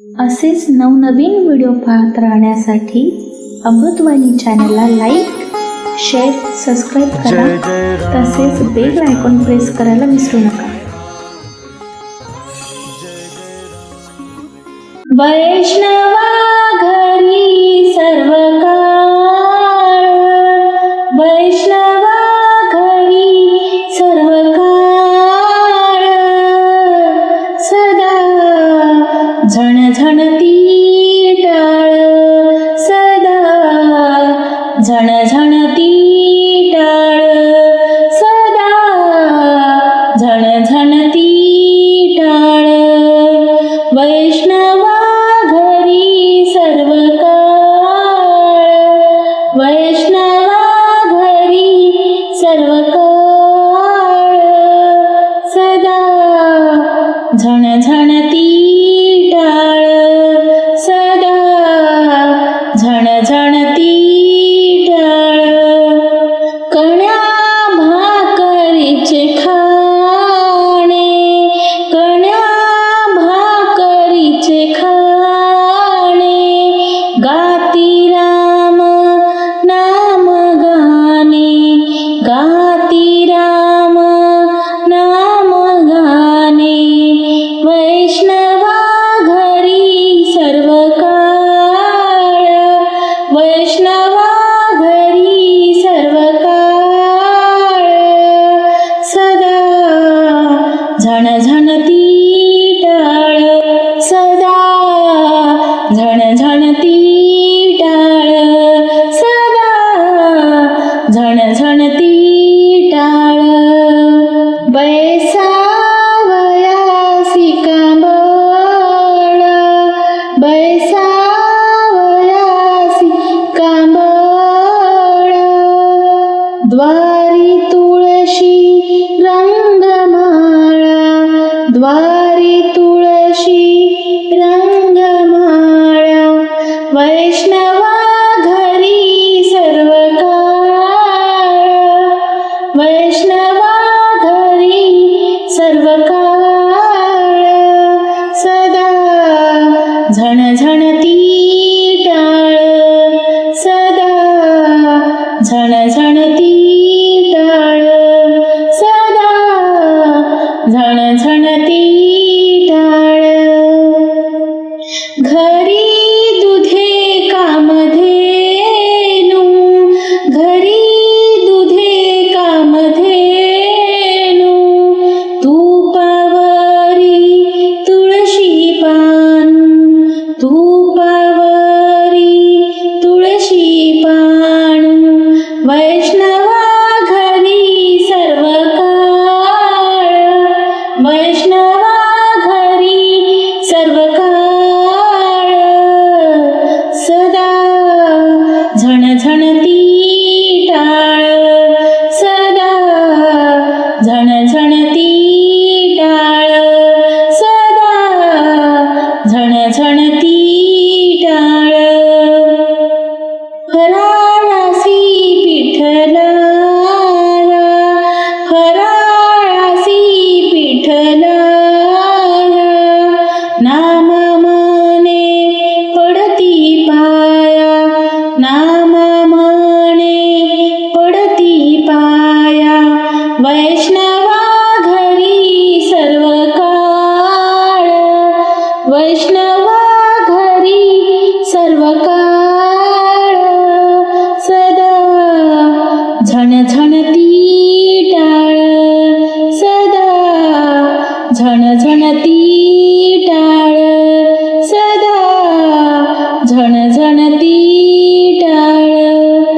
असेच नवनवीन व्हिडिओ पाहत राहण्यासाठी अमृतवाणी चॅनलला लाईक शेअर सबस्क्राईब करा. तसेच बेल आयकॉन प्रेस करायला विसरू नका. वैष्णवा झणझणती टाळ वैष्णवा घरी सर्व काळ वैष्णवा घरी सर्व काळ सदा झणझणती झण झण ती टाळ सदा. झण छण ती टाळ सदा. झण छण ती टाळ बैसावयासी कांबळ. बैसावयासी कांबळ. द्वा तुळशी रंगमाळा वैष्णवा घरी सर्व काळ वैष्णवा घरी सर्व काळ सदा झणझणती वैष्णवा घरी सर्व काळ वैष्णवा घरी सर्व काळ सदा झणझणती टाळ सदा झणझणती टाळ सदा झणझणती टाळ